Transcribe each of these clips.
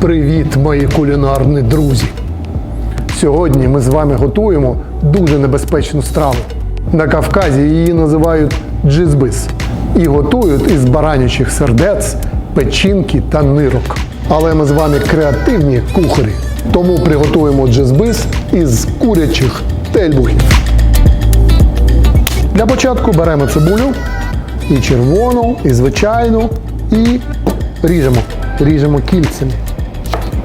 Привіт, мої кулінарні друзі! Сьогодні ми з вами готуємо дуже небезпечну страву. На Кавказі її називають джизбис і готують із баранячих сердець, печінки та нирок. Але ми з вами креативні кухарі, тому приготуємо джизбис із курячих тельбухів. Для початку беремо цибулю і червону, і звичайну, і ріжемо. Ріжемо кільцями.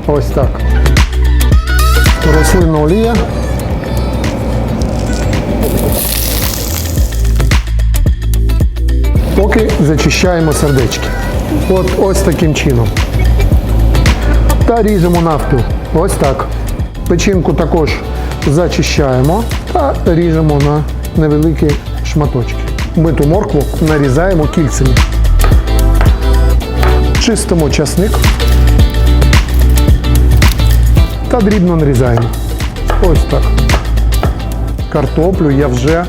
Ось так. Рослинна олія. Поки зачищаємо сердечки. От ось таким чином. Та ріжемо навпіл. Ось так. Печінку також зачищаємо та ріжемо на невеликі шматочки. Миту моркву нарізаємо кільцями. Чистимо часник та дрібно нарізаємо. Ось так. Картоплю я вже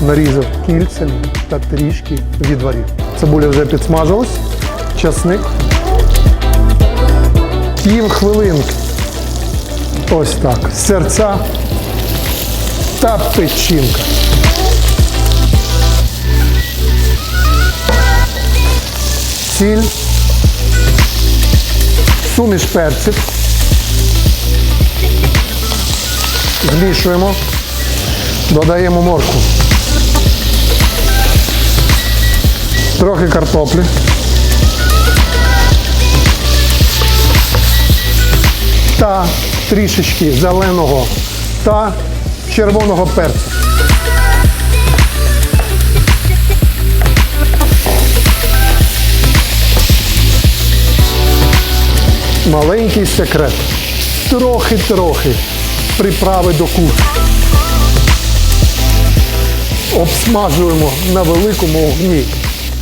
нарізав кільцями та трішки відварив. Цибуля вже підсмажилась, часник. Пів хвилинки. Ось так. Серця та печінка. Сіль. Суміш перців. Змішуємо, додаємо моркву. Трохи картоплі. Та трішечки зеленого та червоного перцю. Маленький секрет. Трохи-трохи приправи до кухні. Обсмажуємо на великому огні,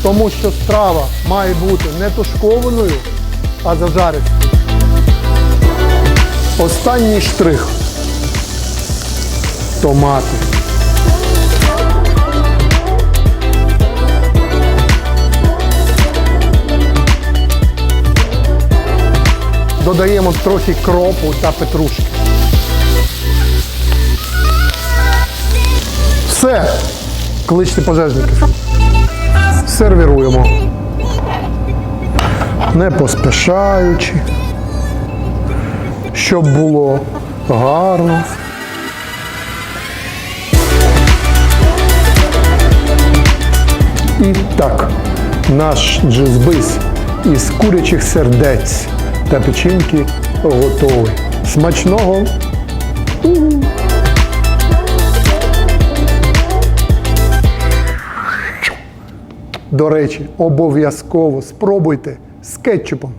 тому що страва має бути не тушкованою, а зажареною. Останній штрих. Томати. Додаємо трохи кропу та петрушки. Все. Кличте пожежників. Сервіруємо. Не поспішаючи. Щоб було гарно. І так, наш джизбис із курячих сердець та печінки готовий. Смачного! До речі, обов'язково спробуйте з кетчупом.